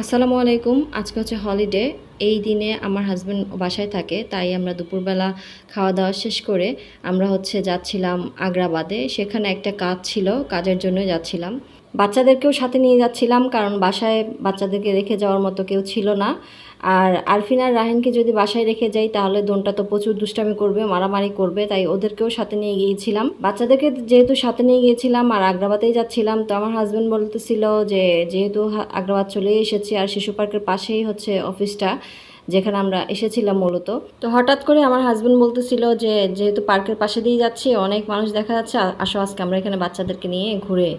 আসসালামু আলাইকুম। আজকে হচ্ছে হলিডে এই দিনে আমার হাজব্যান্ড বাসায় থাকে, তাই আমরা দুপুরবেলা খাওয়া দাওয়া শেষ করে আমরা হচ্ছে যাচ্ছিলাম আগ্রাবাদে। সেখানে একটা কাজ ছিল, কাজের জন্য যাচ্ছিলাম। বাচ্চাদেরকেও সাথে নিয়ে যাচ্ছিলাম, কারণ বাসায় বাচ্চাদেরকে রেখে যাওয়ার মতো কেউ ছিল না। আর আরফিন আর রাহিনকে যদি বাসায় রেখে যাই, তাহলে দোনটা তো প্রচুর দুষ্টামি করবে, মারামারি করবে, তাই ওদেরকেও সাথে নিয়ে গিয়েছিলাম। বাচ্চাদেরকে যেহেতু সাথে নিয়ে গিয়েছিলাম আর আগ্রাবাদেই যাচ্ছিলাম, তো আমার হাজব্যান্ড বলতেছিল যে যেহেতু আগ্রাবাদ চলে এসেছি আর শিশু পার্কের পাশেই হচ্ছে অফিসটা যেখানে আমরা এসেছিলাম মূলত। তো হঠাৎ করে আমার হাজব্যান্ড বলতেছিল যে যেহেতু পার্কের পাশে দিয়ে যাচ্ছি, অনেক মানুষ দেখা যাচ্ছে আসো আজকে আমরা এখানে বাচ্চাদেরকে নিয়ে ঘুরে,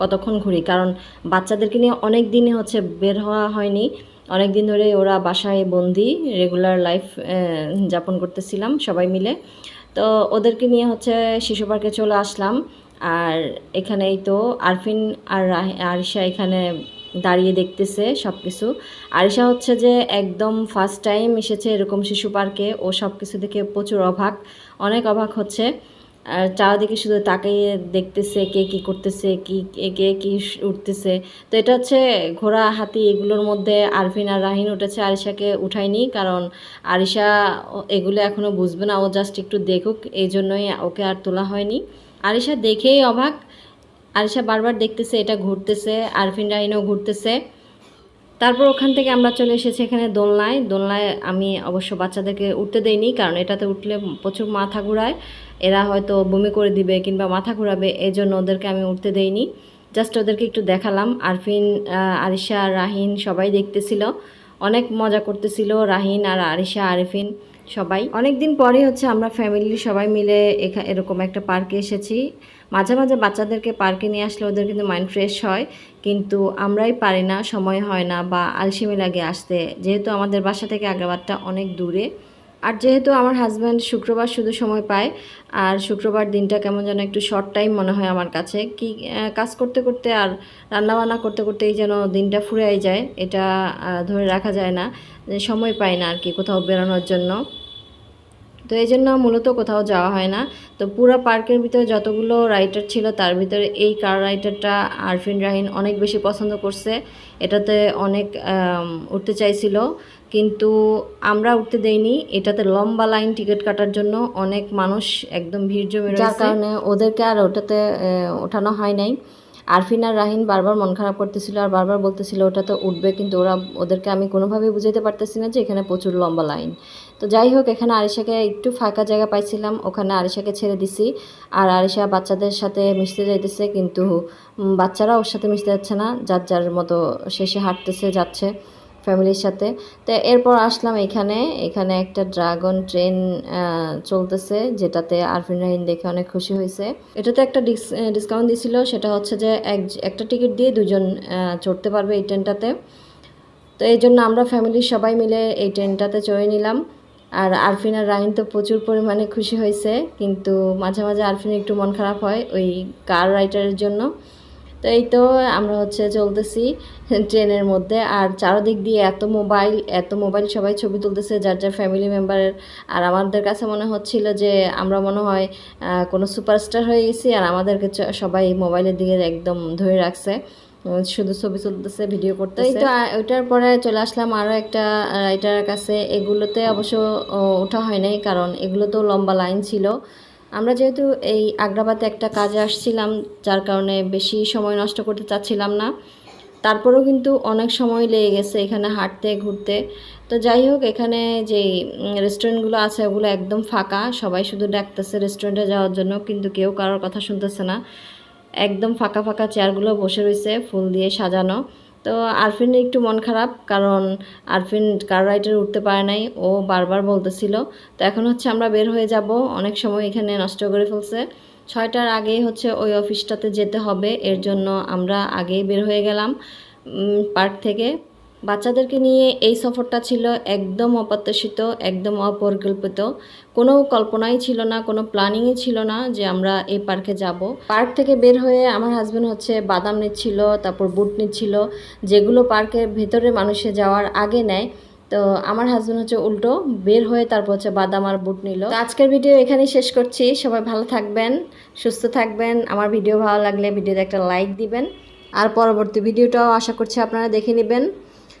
কতক্ষণ ঘুরি। কারণ বাচ্চাদেরকে নিয়ে অনেক দিনই হচ্ছে বের হওয়া হয়নি। অনেক দিন ধরে ওরা বাসায় বন্দি রেগুলার লাইফ যাপন করতেছিলাম সবাই মিলে। তো ওদেরকে নিয়ে হচ্ছে শিশু পার্কে চলে আসলাম। আর এখানেই তো আরফিন আর আরিশা এখানে দাঁড়িয়ে দেখতেছে সব কিছু আরিশা হচ্ছে যে একদম ফার্স্ট টাইম এসেছে এরকম শিশু পার্কে। ও সব কিছু দেখে প্রচুর অবাক, অনেক অবাক হচ্ছে। আর চারিদিকে শুধু তাকিয়ে দেখতেছে কে কি করতেছে, কি কে কে উঠতেছে। তো এটা হচ্ছে ঘোড়া, হাতি এগুলোর মধ্যে আরফিন আর রাহিন উঠেছে আরিশাকে উঠায়নি কারণ আরিশা এগুলো এখনও বুঝবে না, ও জাস্ট একটু দেখুক, এই জন্যই ওকে আর তোলা হয়নি। আরিশা দেখেই অবাক, আরিশা বারবার দেখতেছে এটা ঘুরতেছে, আরফিন রাহিনও ঘুরতেছে। তারপর ওখান থেকে আমরা চলে এসেছি এখানে দোলনায়। দোলনায় আমি অবশ্য বাচ্চাদেরকে উঠতে দেইনি, কারণ এটাতে উঠলে প্রচুর মাথা ঘুরায়। এরা হয়তো বমি করে দিবে কিংবা মাথা ঘুরাবে এই জন্য ওদেরকে আমি উঠতে দেইনি। জাস্ট ওদেরকে একটু দেখালাম। আরফিন আরিশা, রাহিন সবাই দেখতেছিল। অনেক মজা করতেছিল রাহিন আর আরিশা, আরিফিন। সবাই। অনেক দিন পরে হচ্ছে আমরা ফ্যামিলি সবাই মিলে এরকম একটা পার্কে এসেছি। মাঝে মাঝে বাচ্চাদেরকে পার্কে নিয়ে আসলে ওদের কিন্তু মাইন্ড ফ্রেশ হয়। কিন্তু আমরাই পারি না, সময় হয় না বা আলসেমি লাগে আসতে। যেহেতু আমাদের বাসা থেকে আগ্রাবাদটা অনেক দূরে। আর যেহেতু আমার হাজব্যান্ড শুক্রবার শুধু সময় পায়, আর শুক্রবার দিনটা কেমন যেন একটু শর্ট টাইম মনে হয় আমার কাছে। কি কাজ করতে করতে আর রান্নাবান্না করতে করতেই যেন দিনটা ফুরাই যায়, এটা ধরে রাখা যায় না। সময় পায় না আর কি কোথাও বেরোনোর জন্য। তো এই জন্য মূলত কোথাও যাওয়া হয় না। তো পুরো পার্কের ভিতরে যতগুলো রাইটার ছিল তার ভিতরে এই কার রাইটারটা আরফিন রাহিন অনেক বেশি পছন্দ করছে। এটাতে অনেক উঠতে চাইছিল। কিন্তু আমরা উঠতে দেইনি। এটাতে লম্বা লাইন টিকিট কাটার জন্য অনেক মানুষ একদম ভিড় জমে রয়েছে। যার কারণে ওদেরকে আর ওটাতে ওঠানো হয় নাই। আরফিন আর রাহিন বারবার মন খারাপ করতেছিল আর বারবার বলতেছিল ওটাতে উঠবে। কিন্তু ওরা ওদেরকে আমি কোনোভাবেই বুঝাতে পারতেছি না যে এখানে প্রচুর লম্বা লাইন তো যাই হোক এখানে আরিশাকে একটু ফাঁকা জায়গা পাইছিলাম, ওখানে আরিশাকে ছেড়ে দিছি। আর আরিশা বাচ্চাদের সাথে মিশতে যাইতেছে, কিন্তু বাচ্চারা ওর সাথে মিশতে যাচ্ছে না, যার যার মতো শেষে হাঁটতেছে, যাচ্ছে ফ্যামিলির সাথে। তো এরপর আসলাম এখানে এখানে একটা ড্রাগন ট্রেন চলতেছে, যেটাতে আরফিন রাহিন দেখে অনেক খুশি হয়েছে। এটাতে একটা ডিসকাউন্ট দিছিল, সেটা হচ্ছে যে এক, একটা টিকিট দিয়ে দুজন চড়তে পারবে এই ট্রেনটাতে। তো এই জন্য আমরা ফ্যামিলির সবাই মিলে এই ট্রেনটাতে চড়ে নিলাম। আর আরফিন আর রাহিন তো প্রচুর পরিমাণে খুশি হয়েছে, কিন্তু মাঝে মাঝে আরফিনের একটু মন খারাপ হয় ওই কার রাইটারের জন্য। তো এই তো আমরা হচ্ছে চলতেছি ট্রেনের মধ্যে। আর চারদিক দিয়ে এত মোবাইল এত মোবাইল সবাই ছবি তুলতেছে, যার যার ফ্যামিলি মেম্বারের আর আমাদের কাছে মনে হচ্ছিল যে আমরা মনে হয় কোনো সুপারস্টার হয়ে গেছি, আর আমাদেরকে সবাই মোবাইলের দিকে একদম ধরে রাখছে। শুধু ছবি তুলতেছে ভিডিও করতেছে। এই তো ওইটার পরে চলে আসলাম আরও একটা রাইটারের কাছে। এগুলোতে অবশ্য ওঠা হয় নাই কারণ এগুলো তো লম্বা লাইন ছিল। আমরা যেহেতু এই আগ্রাবাদে একটা কাজে আসছিলাম যার কারণে বেশি সময় নষ্ট করতে চাচ্ছিলাম না। তারপরেও কিন্তু অনেক সময় লেগে গেছে এখানে হাঁটতে ঘুরতে। তো যাই হোক এখানে যে রেস্টুরেন্টগুলো আছে ওগুলো একদম ফাঁকা। সবাই শুধু ডাকতেছে রেস্টুরেন্টে যাওয়ার জন্য কিন্তু কেউ কারোর কথা শুনতেছে না। একদম ফাঁকা ফাঁকা চেয়ারগুলো বসে রয়েছে, ফুল দিয়ে সাজানো। তো আরফিনের একটু মন খারাপ, কারণ আরফিন কার রাইটার উঠতে পারে নাই, ও বারবার বলতেছিল। তো এখন হচ্ছে আমরা বের হয়ে যাব, অনেক সময় এখানে নষ্ট করে ফেলছে। ছয়টার আগেই হচ্ছে ওই অফিসটাতে যেতে হবে, এর জন্য আমরা আগেই বের হয়ে গেলাম পার্ক থেকে। বাচ্চাদেরকে নিয়ে এই সফরটা ছিল একদম অপ্রত্যাশিত, একদম অপরিকল্পিত। কোনো কল্পনাই ছিল না, কোনো প্ল্যানিংই ছিল না যে আমরা এই পার্কে যাব। পার্ক থেকে বের হয়ে আমার হাজব্যান্ড হচ্ছে বাদাম নিচ্ছিল, তারপর বুট নিচ্ছিল, যেগুলো পার্কের ভেতরে মানুষে যাওয়ার আগে নেয়। তো আমার হাজব্যান্ড হচ্ছে উল্টো, বের হয়ে তারপর হচ্ছে বাদাম আর বুট নিল। আজকের ভিডিও এখানেই শেষ করছি। সবাই ভালো থাকবেন, সুস্থ থাকবেন। আমার ভিডিও ভালো লাগলে ভিডিওতে একটা লাইক দিবেন। আর পরবর্তী ভিডিওটাও আশা করছি আপনারা দেখে নেবেন।